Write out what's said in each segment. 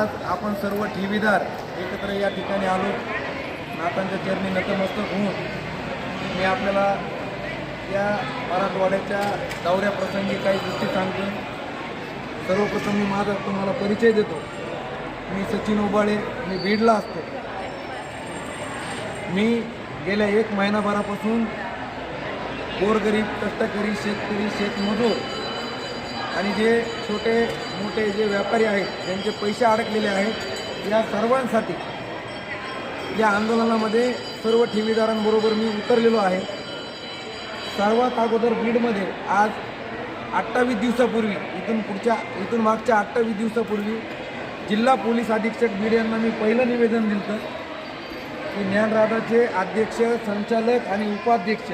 आज आपण सर्व ठेवीदार एकत्र या ठिकाणी आलो. नातांच्या चरणी नतमस्तक होऊन मी आपल्याला या मराठवाड्याच्या दौऱ्याप्रसंगी काही गोष्टी सांगतो. सर्वप्रथम मी माझा तुम्हाला परिचय देतो. मी सचिन उबाळे मी बीडला असतो. मी गेल्या एक महिनाभरापासून गोरगरीब कष्टकरी शेतकरी शेतमजूर आणि जे छोटे मोठे जे व्यापारी आहेत ज्यांचे पैसे अडकलेले आहेत या सर्वांसाठी या आंदोलनामध्ये सर्व ठेवीदारांबरोबर मी उतरलेलो आहे. सर्वात अगोदर बीडमध्ये आज अठ्ठावीस दिवसापूर्वी इथून पुढच्या इथून मागच्या अठ्ठावीस दिवसापूर्वी जिल्हा पोलीस अधीक्षक बीड यांना मी पहिलं निवेदन दिलं की ज्ञानराधाचे अध्यक्ष संचालक आणि उपाध्यक्ष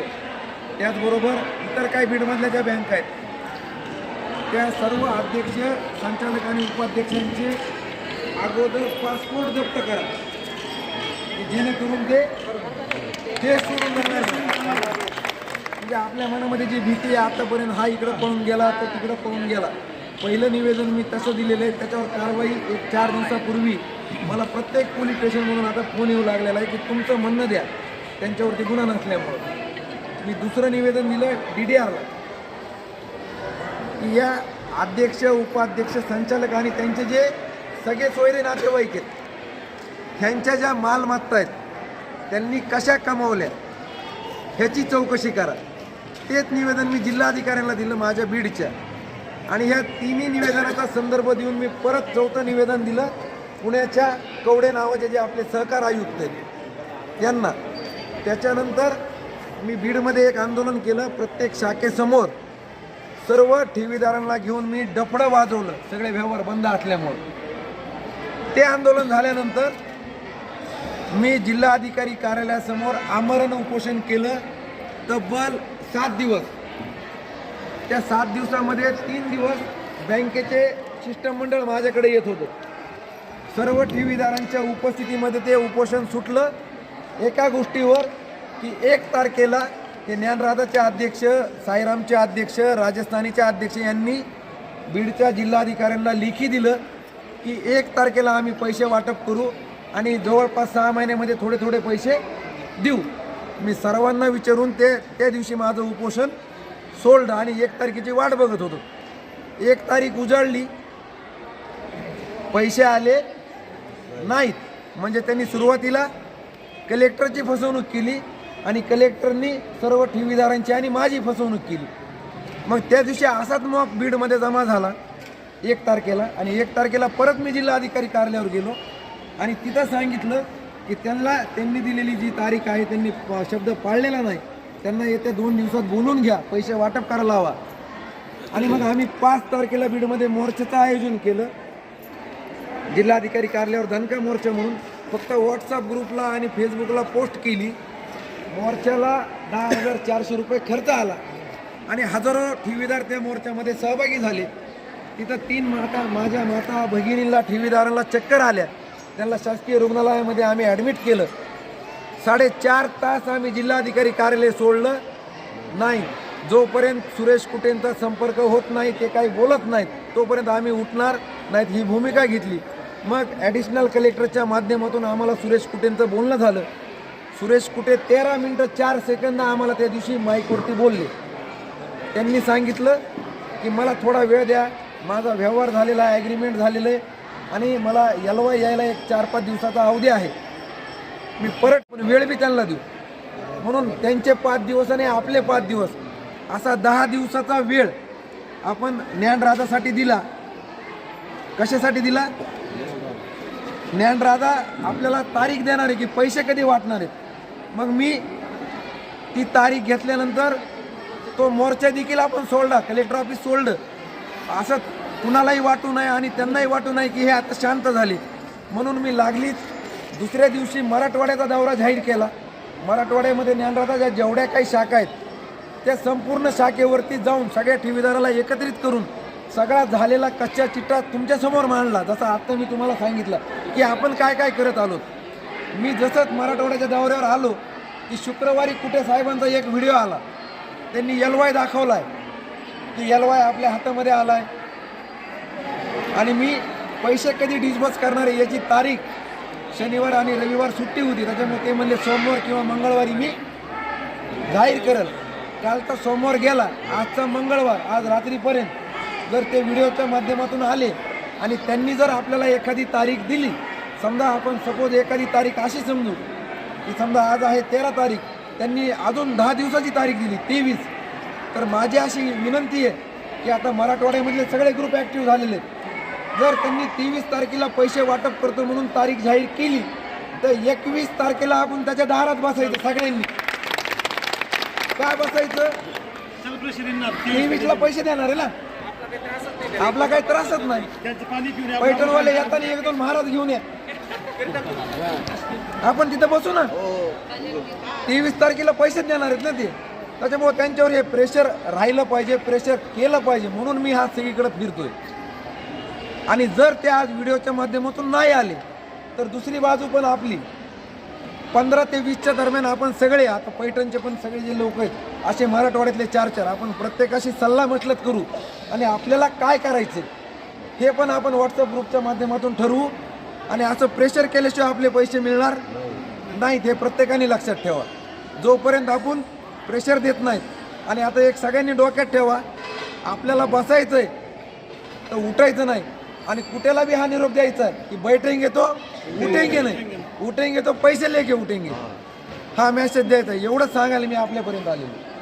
त्याचबरोबर इतर काही बीडमधल्या ज्या बँक आहेत त्या सर्व अध्यक्ष संचालक आणि उपाध्यक्षांचे अगोदर पासपोर्ट जप्त करा. जेणेकरून ते ते सोडून जाणार म्हणजे आपल्या मनामध्ये जी भीती आहे आतापर्यंत हा इकडं पळून गेला तर तिकडं पळून गेला. पहिलं निवेदन मी तसं दिलेलं आहे त्याच्यावर कारवाई एक चार दिवसापूर्वी मला प्रत्येक पोलीस स्टेशनमधून आता फोन येऊ लागलेला आहे की तुमचं म्हणणं द्या. त्यांच्यावरती गुन्हा नसल्यामुळं. मी दुसरं निवेदन दिलं डी डी आरला की या अध्यक्ष उपाध्यक्ष संचालक आणि त्यांचे जे सगळे सोयरे नातेवाईक आहेत ह्यांच्या ज्या मालमत्ता आहेत त्यांनी कशा कमावल्या ह्याची चौकशी करा. तेच निवेदन मी जिल्हाधिकाऱ्यांना दिलं माझ्या बीडच्या. आणि ह्या तिन्ही निवेदनाचा संदर्भ देऊन मी परत चौथं निवेदन दिलं. पुण्याच्या कवडे नावाचे जे आपले सहकार आयुक्त आहेत यांना. त्याच्यानंतर मी बीडमध्ये एक आंदोलन केलं. प्रत्येक शाखेसमोर सर्व ठेवीदारांना घेऊन मी डफडं वाजवलं. सगळे व्यवहार बंद असल्यामुळं. ते आंदोलन झाल्यानंतर मी जिल्हाधिकारी कार्यालयासमोर आमरण उपोषण केलं. तब्बल सात दिवस. त्या सात दिवसामध्ये तीन दिवस बँकेचे शिष्टमंडळ माझ्याकडे येत होतं. सर्व ठेवीदारांच्या उपस्थितीमध्ये ते उपोषण सुटलं. एका गोष्टीवर की एक तारखेला ते ज्ञानराधाचे अध्यक्ष साईरामचे अध्यक्ष राजस्थानीचे अध्यक्ष यांनी बीडच्या जिल्हाधिकाऱ्यांना लेखी दिलं की एक तारखेला आम्ही पैसे वाटप करू आणि जवळपास सहा महिन्यामध्ये थोडे थोडे पैसे देऊ. मी सर्वांना विचारून ते त्या दिवशी माझं उपोषण सोडलं आणि एक तारखेची वाट बघत होतो. एक तारीख उजाडली. पैसे आले नाहीत. म्हणजे त्यांनी सुरुवातीला कलेक्टरची फसवणूक केली. आणि कलेक्टरनी सर्व ठेवीदारांची आणि माझी फसवणूक केली. मग त्या दिवशी असाच मग बीडमध्ये जमा झाला एक तारखेला. आणि एक तारखेला परत मी जिल्हाधिकारी कार्यालयावर गेलो आणि तिथं सांगितलं की त्यांना त्यांनी दिलेली जी तारीख आहे त्यांनी शब्द पाळलेला नाही. त्यांना येत्या दोन दिवसात बोलून घ्या पैसे वाटप करायला लावा. आणि मग आम्ही पाच तारखेला बीडमध्ये मोर्चाचं आयोजन केलं. जिल्हाधिकारी कार्यालयावर धनका मोर्चा म्हणून फक्त व्हॉट्सअप ग्रुपला आणि फेसबुकला पोस्ट केली. मोर्चाला दहा हजार चारशे रुपये खर्च आला. आणि हजारो ठेवीदार त्या मोर्चामध्ये सहभागी झाले. तिथं तीन माता माझ्या माता भगिनीला ठेवीदारांना चक्कर आल्या. त्यांना शासकीय रुग्णालयामध्ये आम्ही ॲडमिट केलं. साडेचार तास आम्ही जिल्हाधिकारी कार्यालय सोडलं. नाही जोपर्यंत सुरेश कुटेंचा संपर्क होत नाही ते काही बोलत नाहीत तोपर्यंत आम्ही उठणार नाहीत ही भूमिका घेतली. मग ॲडिशनल कलेक्टरच्या माध्यमातून आम्हाला सुरेश कुटेंचं बोलणं झालं. सुरेश कुठे तेरा मिनटं चार सेकंद आम्हाला त्या दिवशी माईकवरती बोलले. त्यांनी सांगितलं की मला थोडा वेळ द्या माझा व्यवहार झालेला आहे ॲग्रीमेंट झालेलं आहे आणि मला यलवा यायला एक चार पाच दिवसाचा अवधी आहे. मी परत पण वेळ बी त्यांना देऊ. म्हणून त्यांचे पाच दिवस आणि आपले पाच दिवस असा दहा दिवसाचा वेळ आपण ज्ञानराधासाठी दिला. कशासाठी दिला? ज्ञानराधा आपल्याला तारीख देणार आहे की पैसे कधी वाटणार आहेत? मग मी ती तारीख घेतल्यानंतर तो मोर्चा देखील आपण सोडला कलेक्टर ऑफिस सोडलं. असं कुणालाही वाटू नये आणि त्यांनाही वाटू नये की हे आता शांत झाले. म्हणून मी लागलीच. दुसऱ्या दिवशी मराठवाड्याचा दौरा जाहीर केला. मराठवाड्यामध्ये ज्ञानराजाच्या जेवढ्या काही शाखा आहेत त्या संपूर्ण शाखेवरती जाऊन सगळ्या ठेवीदाराला एकत्रित करून सगळा झालेला कच्चा चिट्टा तुमच्यासमोर मांडला जसा आत्ता मी तुम्हाला सांगितलं की आपण काय काय करत आलो मी जसंच मराठवाड्याच्या दौऱ्यावर आलो की शुक्रवारी कुठे साहेबांचा एक व्हिडिओ आला. त्यांनी एलवाय दाखवलाय. की एलवाय आपल्या हातामध्ये आलाय. आणि मी पैसे कधी डिस्बर्स करणार आहे याची तारीख शनिवार आणि रविवार सुट्टी होती. त्याच्यामुळे ते म्हणले सोमवार किंवा मंगळवारी मी जाहीर करेल. कालचा सोमवार गेला आजचा मंगळवार आज रात्रीपर्यंत जर ते व्हिडिओच्या माध्यमातून आले आणि त्यांनी जर आपल्याला एखादी तारीख दिली समजा आपण सपोज एखादी तारीख अशी समजू की समजा आज आहे तेरा तारीख त्यांनी अजून दहा दिवसाची तारीख दिली तेवीस. तर माझी अशी विनंती आहे की आता मराठवाड्यामधले सगळे ग्रुप ॲक्टिव्ह झालेले आहेत. जर त्यांनी तेवीस तारखेला पैसे वाटप करतो म्हणून तारीख जाहीर केली तर एकवीस तारखेला आपण त्याच्या दारात बसायचं सगळ्यांनी. काय बसायचं? तेवीसला पैसे देणार आहे ना? आपला काही त्रासच नाही. पैठणवाले येताना एक दोन महाराज घेऊन या. आपण तिथं बसू ना? तेवीस तारखेला पैसे देणार आहेत ना ते? त्याच्यामुळे त्यांच्यावर हे प्रेशर राहिलं पाहिजे प्रेशर केलं पाहिजे म्हणून मी हा सगळीकडे फिरतोय. आणि जर ते आज व्हिडिओच्या माध्यमातून नाही आले तर दुसरी बाजू पण आपली. पंधरा ते वीसच्या दरम्यान आपण सगळे आता पैठणचे पण सगळे जे लोक आहेत असे मराठवाड्यातले चार चार आपण प्रत्येकाशी सल्ला मसलत करू. आणि आपल्याला काय करायचं हे पण आपण व्हॉट्सअप ग्रुपच्या माध्यमातून ठरवू. आणि असं प्रेशर केल्याशिवाय आपले पैसे मिळणार नाहीत हे प्रत्येकाने लक्षात ठेवा. जोपर्यंत आपण प्रेशर देत नाहीत आणि आता एक सगळ्यांनी डोक्यात ठेवा आपल्याला बसायचं आहे तर उठायचं नाही. आणि कुठेला बी हा निरोप द्यायचा आहे की बैठेंगे तो उठेंगे नाही. उठेंगे तो पैसे लेके उठेंगे. हा मेसेज द्यायचा. आहे. एवढंच सांगायला मी आपल्यापर्यंत आलेलो